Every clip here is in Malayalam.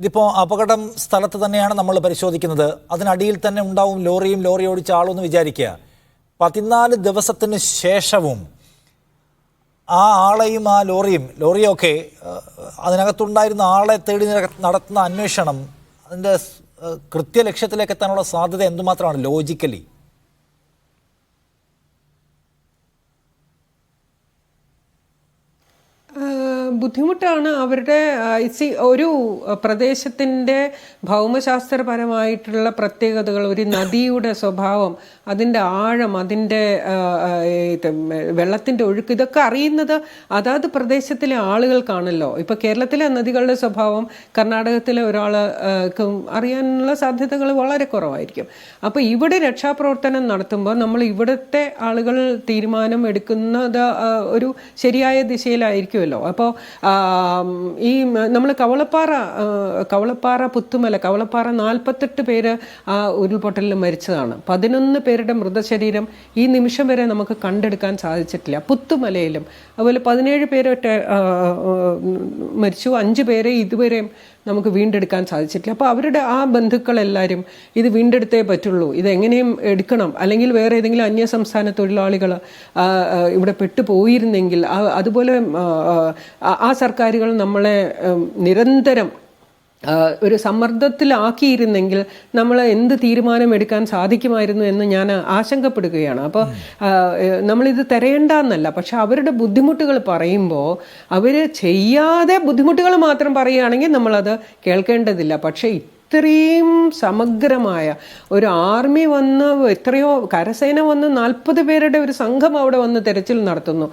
ഇതിപ്പോൾ അപകടം സ്ഥലത്ത് തന്നെയാണ് നമ്മൾ പരിശോധിക്കുന്നത്. അതിനടിയിൽ തന്നെ ഉണ്ടാവും ലോറിയും ലോറി ഓടിച്ച ആളും എന്ന് വിചാരിക്കുക. പതിനാല് ദിവസത്തിന് ശേഷവും ആ ആളെയും ആ ലോറിയും ലോറിയൊക്കെ അതിനകത്തുണ്ടായിരുന്ന ആളെ തേടി നടത്തുന്ന അന്വേഷണം അതിന്റെ കൃത്യ ലക്ഷ്യത്തിലേക്ക് എത്താനുള്ള സാധ്യത എന്തുമാത്രമാണ് ലോജിക്കലി ആ, ബുദ്ധിമുട്ടാണ് അവരുടെ സി ഒരു പ്രദേശത്തിന്റെ ഭൗമശാസ്ത്രപരമായിട്ടുള്ള പ്രത്യേകതകൾ ഒരു നദിയുടെ സ്വഭാവം അതിന്റെ ആഴം അതിന്റെ വെള്ളത്തിന്റെ ഒഴുക്ക് ഇതൊക്കെ അറിയുന്നത് അതാത് പ്രദേശത്തിലെ ആളുകൾക്കാണല്ലോ. ഇപ്പോൾ കേരളത്തിലെ നദികളുടെ സ്വഭാവം കർണാടകത്തിലെ ഒരാൾക്കും അറിയാനുള്ള സാധ്യതകൾ വളരെ കുറവായിരിക്കും. അപ്പോൾ ഇവിടെ രക്ഷാപ്രവർത്തനം നടത്തുമ്പോൾ നമ്മൾ ഇവിടുത്തെ ആളുകൾ തീരുമാനം എടുക്കുന്നത് ഒരു ശരിയായ ദിശയിലായിരിക്കുമല്ലോ. അപ്പോൾ ഈ നമ്മൾ കവളപ്പാറ കവളപ്പാറ പുത്തുമല കവളപ്പാറ നാൽപ്പത്തെട്ട് പേര് ആ ഉരുൾപൊട്ടലിൽ മരിച്ചതാണ്. പതിനൊന്ന് പേരുടെ മൃതശരീരം ഈ നിമിഷം വരെ നമുക്ക് കണ്ടെടുക്കാൻ സാധിച്ചിട്ടില്ല. പുത്തുമലയിലും അതുപോലെ പതിനേഴ് പേരൊറ്റ മരിച്ചു അഞ്ച് പേരെ ഇതുവരെയും നമുക്ക് വീണ്ടെടുക്കാൻ സാധിച്ചിട്ടില്ല. അപ്പോൾ അവരുടെ ആ ബന്ധുക്കളെല്ലാവരും ഇത് വീണ്ടെടുത്തേ പറ്റുള്ളൂ. ഇതെങ്ങനെയും എടുക്കണം. അല്ലെങ്കിൽ വേറെ ഏതെങ്കിലും അന്യ സംസ്ഥാന തൊഴിലാളികൾ ഇവിടെ പെട്ടുപോയിരുന്നെങ്കിൽ അതുപോലെ ആ, സർക്കാരുകൾ നമ്മളെ നിരന്തരം ഒരു സമ്മർദ്ദത്തിലാക്കിയിരുന്നെങ്കിൽ നമ്മൾ എന്ത് തീരുമാനമെടുക്കാൻ സാധിക്കുമായിരുന്നു എന്ന് ഞാൻ ആശങ്കപ്പെടുകയാണ്. അപ്പോൾ നമ്മളിത് തിരയേണ്ടെന്നല്ല പക്ഷെ അവരുടെ ബുദ്ധിമുട്ടുകൾ പറയുമ്പോൾ അവർ ചെയ്യാതെ ബുദ്ധിമുട്ടുകൾ മാത്രം പറയുകയാണെങ്കിൽ നമ്മളത് കേൾക്കേണ്ടതില്ല. പക്ഷേ ഇത്രയും സമഗ്രമായ ഒരു ആർമി വന്ന് എത്രയോ കരസേന വന്ന് നാൽപ്പത് പേരുടെ ഒരു സംഘം അവിടെ വന്ന് തെരച്ചിൽ നടത്തുന്നു.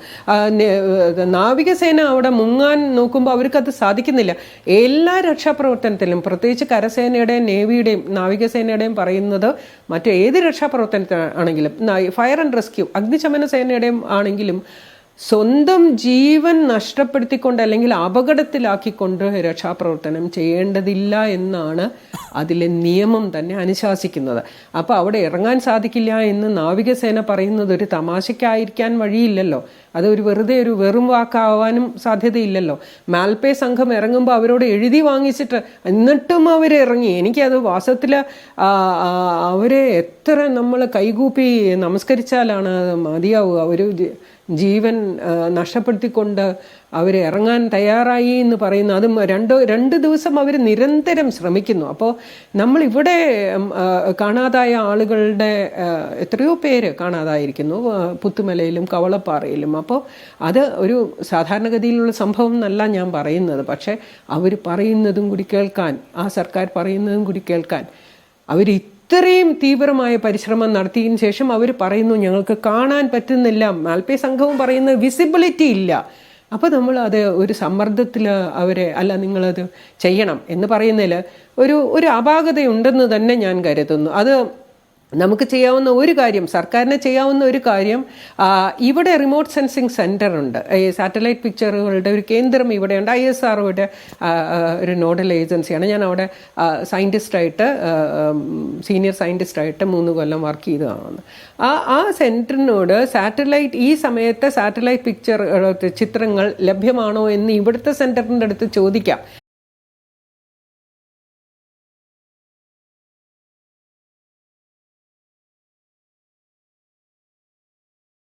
നാവികസേന അവിടെ മുങ്ങാൻ നോക്കുമ്പോൾ അവർക്കത് സാധിക്കുന്നില്ല. എല്ലാ രക്ഷാപ്രവർത്തനത്തിലും പ്രത്യേകിച്ച് കരസേനയുടെയും നേവിയുടെയും നാവികസേനയുടെയും പറയുന്നത് മറ്റേത് രക്ഷാപ്രവർത്തനത്തിനാണെങ്കിലും ഫയർ ആൻഡ് റെസ്ക്യൂ അഗ്നിശമന സേനയുടെയും ആണെങ്കിലും സ്വന്തം ജീവൻ നഷ്ടപ്പെടുത്തിക്കൊണ്ട് അല്ലെങ്കിൽ അപകടത്തിലാക്കിക്കൊണ്ട് രക്ഷാപ്രവർത്തനം ചെയ്യേണ്ടതില്ല എന്നാണ് അതിലെ നിയമം തന്നെ അനുശാസിക്കുന്നത്. അപ്പോൾ അവിടെ ഇറങ്ങാൻ സാധിക്കില്ല എന്ന് നാവികസേന പറയുന്നത് ഒരു തമാശയ്ക്കായിരിക്കാൻ വഴിയില്ലല്ലോ. അത് ഒരു വെറുതെ ഒരു വെറും വാക്കാവാനും സാധ്യതയില്ലല്ലോ. മാൽപേ സംഘം ഇറങ്ങുമ്പോൾ അവരോട് എഴുതി വാങ്ങിച്ചിട്ട് എന്നിട്ടും അവർ ഇറങ്ങി. എനിക്കത് വാസ്തവത്തിൽ അവരെ എത്ര നമ്മൾ കൈകൂപ്പി നമസ്കരിച്ചാലാണ് മതിയാവുക. ഒരു ജീവൻ നഷ്ടപ്പെടുത്തിക്കൊണ്ട് അവർ ഇറങ്ങാൻ തയ്യാറായി എന്ന് പറയുന്നു അതും രണ്ട് രണ്ട് ദിവസം അവർ നിരന്തരം ശ്രമിക്കുന്നു. അപ്പോൾ നമ്മളിവിടെ ഇവിടെ കാണാതായ ആളുകളുടെ എത്രയോ പേര് കാണാതായിരിക്കുന്നു. പുത്തുമലയിലും കവളപ്പാറയിലും. അപ്പോൾ അത് ഒരു സാധാരണഗതിയിലുള്ള സംഭവം എന്നല്ല ഞാൻ പറയുന്നത്. പക്ഷേ അവർ പറയുന്നതും കൂടി കേൾക്കാൻ ആ സർക്കാർ പറയുന്നതും കൂടി കേൾക്കാൻ അവർ ഇത്രയും തീവ്രമായ പരിശ്രമം നടത്തിയതിന് ശേഷം അവർ പറയുന്നു ഞങ്ങൾക്ക് കാണാൻ പറ്റുന്നില്ല. മാൽപേ സംഘവും പറയുന്ന വിസിബിലിറ്റി ഇല്ല. അപ്പോൾ നമ്മൾ അത് ഒരു സമ്മർദ്ദത്തിൽ അവരെ അല്ല നിങ്ങളത് ചെയ്യണം എന്ന് പറയുന്നതിൽ ഒരു ഒരു അപാകതയുണ്ടെന്ന് തന്നെ ഞാൻ കരുതുന്നു. അത് നമുക്ക് ചെയ്യാവുന്ന ഒരു കാര്യം സർക്കാരിന് ചെയ്യാവുന്ന ഒരു കാര്യം ഇവിടെ റിമോട്ട് സെൻസിങ് സെന്റർ ഉണ്ട്. ഈ സാറ്റലൈറ്റ് പിക്ചറുകളുടെ ഒരു കേന്ദ്രം ഇവിടെയുണ്ട്. ഐ എസ് ആർഒയുടെ ഒരു നോഡൽ ഏജൻസിയാണ് ഞാൻ അവിടെ സയന്റിസ്റ്റായിട്ട് സീനിയർ സയന്റിസ്റ്റായിട്ട് മൂന്ന് കൊല്ലം വർക്ക് ചെയ്തതാണ്. ആ ആ സെന്ററിനോട് സാറ്റലൈറ്റ് ഈ സമയത്തെ സാറ്റലൈറ്റ് പിക്ചർ ചിത്രങ്ങൾ ലഭ്യമാണോ എന്ന് ഇവിടുത്തെ സെന്ററിന്റെ അടുത്ത് ചോദിക്കാം.